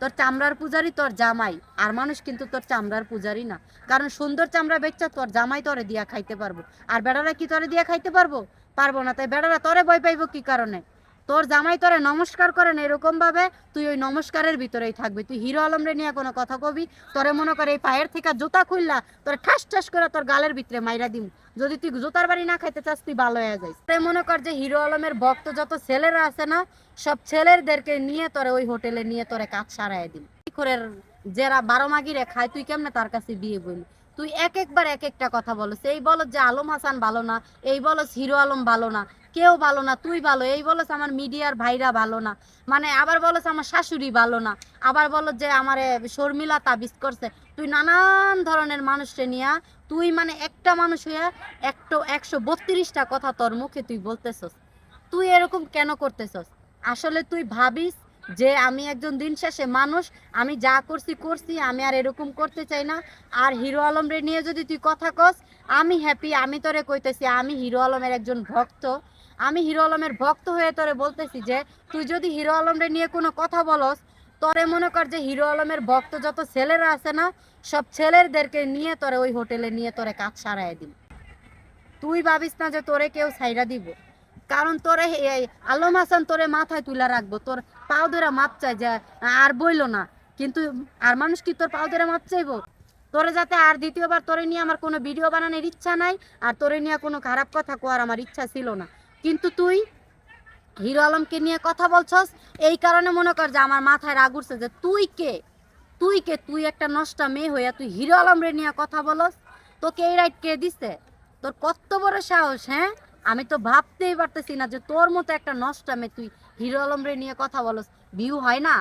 তোর চামড়ার পূজারি তোর জামাই, আর মানুষ কিন্তু তোর চামড়ার পূজারি না। কারণ সুন্দর চামড়া বেচা তোর জামাই তরে দিয়া খাইতে পারব। আর বেড়ারা কি তরে দিয়া খাইতে পারব? পারব না। তাই বেড়ারা তরে ভয় পাইবো কি কারণে? তোর জামাই তোরে নমস্কার করে না, এরকম ভাবে তুই ওই নমস্কারের ভিতরেই থাকবি। তুই হিরো আলমরে নিয়ে কোনো কথা কবি? তোরে মনে করে এই পায়ের থেকে জুতা খুললা, তোর ঠাস ঠাস করে তোর গালের ভিতরে মাইরা দিম। যদি তুই জুতার বাড়ি না খাইতে চাস, তুই ভালো হয়ে যাইস। তাই মনে কর যে হিরো আলমের ভক্ত যত ছেলেরা আছে না, সব ছেলেদেরকে নিয়ে তোরে ওই হোটেলে নিয়ে তোরে কাজ সারাই দিম। করে যারা বারো মাগিরে খায়, তুই কেমনে তার কাছে বিয়ে বলি তুই এক একবার এক একটা কথা বলো এই বলো যে আলম হাসান ভালো না, এই বলো হিরো আলম ভালো না, কেউ ভালো না, তুই ভালো, এই বলস আমার মিডিয়ার ভাইরা ভালো না মানে আবার বলস আমার শাশুড়ি ভালো না, আবার বলো যে আমার শর্মিলা তাবিজ করছে, তুই নানান ধরনের মানুষকে নিয়া, তুই মানে একটা মানুষ হইয়া একটো একশো বত্রিশটা কথা তোর মুখে তুই বলতেছস। তুই এরকম কেন করতেছস? আসলে তুই ভাবিস যে আমি একজন দিন শেষে মানুষ, আমি যা করছি করছি, আমি আর এরকম করতে চাই না। আর হিরো আলম রে নিয়ে যদি তুই কথা কস, আমি হ্যাপি আমি তোরে কইতেছি, আমি হিরো আলমের একজন ভক্ত। আমি হিরো আলমের ভক্ত হয়ে তোরে বলতেছি যে, তুই যদি হিরো আলমরে নিয়ে কোনো কথা বলস, তোরে মনে কর যে হিরো আলমের ভক্ত যত ছেলেরা আছে না, সব ছেলেদেরকে নিয়ে তোরে ওই হোটেলে নিয়ে তোরে কাজ সারাই দিন তুই ভাবিস না যে তোরে কেউ সাইরা দিব। কারণ তোরে আলম হাসান তোরে মাথায় তুলে রাখব, তোর পাও ধরে মাপ চাই যে, আর বইলো না। কিন্তু আর মানুষ কি তোর পাও ধরে মাপ চাইব? তোরে যাতে আর দ্বিতীয়বার তোরে নিয়ে আমার কোনো ভিডিও বানানোর ইচ্ছা নাই, আর তোরে নিয়ে কোনো খারাপ কথা কোয়ার আমার ইচ্ছা ছিল না। কিন্তু তুই হিরো আলমকে নিয়ে কথা বলছস, এই কারণে মনে কর যে আমার মাথায় রাগ উঠছে যে তুই কে? তুই কে? তুই একটা নষ্টা মেয়ে হইয়া তুই হিরো আলমরে নিয়ে কথা বলস? তোকে এই রাইট কে দিছে? তোর কত বড় সাহস হ্যাঁ? আমি তো ভাবতেই পারতেছি না যে তোর মতো একটা নষ্ট আমি তুই হিরো আলম রে নিয়ে কথা বলস। ভিউ হয় না।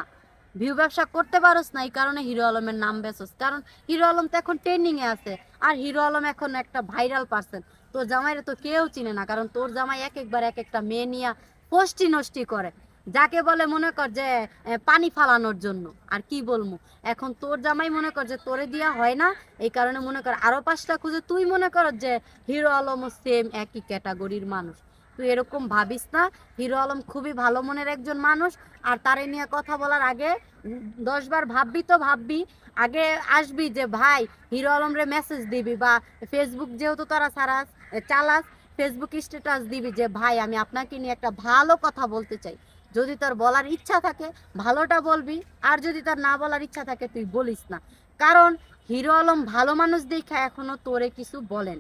ভিউ ব্যবসা করতে পারোস না, এই কারণে হিরো আলমের নাম বেসোস কারণ হিরো আলম তো এখন ট্রেন্ডিংয়ে এ আছে। আর হিরো আলম এখন একটা ভাইরাল পার্সন তোর জামাইরে তো কেউ চিনে না, কারণ তোর জামাই এক একবার এক একটা মেয়ে নিয়ে পোষ্টি নষ্টি করে। যাকে বলে মনে কর যে পানি ফালানোর জন্য। আর কি বলব এখন তোর জামাই মনে কর যে, তোরে দিয়া হয় না। এই কারণে মনে কর আরও পাঁচটা খুঁজে তুই মনে কর যে, হিরো আলম সেম একই ক্যাটাগরির মানুষ। তুই এরকম ভাবিস না। হিরো আলম খুবই ভালো মনের একজন মানুষ। আর তারে নিয়ে কথা বলার আগে দশবার ভাববি তো ভাববি, আগে আসবি যে, ভাই, হিরো আলম রে মেসেজ দিবি বা ফেসবুক যেহেতু তারা সারাস চালাস ফেসবুক স্ট্যাটাস দিবি যে, ভাই, আমি আপনাকে নিয়ে একটা ভালো কথা বলতে চাই। যদি তোর বলার ইচ্ছা থাকে, ভালোটা বলবি, আর যদি তার না বলার ইচ্ছা থাকে, তুই বলিস না। কারণ হিরো আলম ভালো মানুষ দেখা এখনও তোরে কিছু বলেন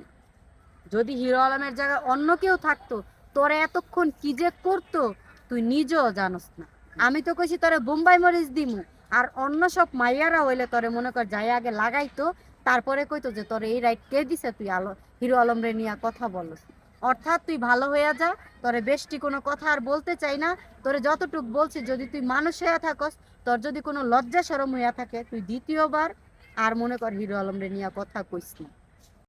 যদি হিরো আলমের জায়গায় অন্য কেউ থাকতো, তোরে এতক্ষণ কি যে করতো, তুই নিজেও জানোস না। আমি তো কইছি তোরে বোম্বাই মরিচ দিমু, আর অন্য সব মাইয়ারা হইলে তোরে মনে কর যাই আগে লাগাইতো, তারপরে কইতো যে তোরে এই রাইট কে দিছে তুই আলো হিরো আলম রে নিয়ে কথা বলস অর্থাৎ তুই ভালো হইয়া যা, তোরে বেশটি কোনো কথা আর বলতে চাই না। তোরে যতটুক বলছি, যদি তুই মানুষ হইয়া থাকস, তোর যদি কোনো লজ্জা সরম হইয়া থাকে, তুই দ্বিতীয়বার আর মনে কর হিরো আলম রে নিয়ে কথা কইস না।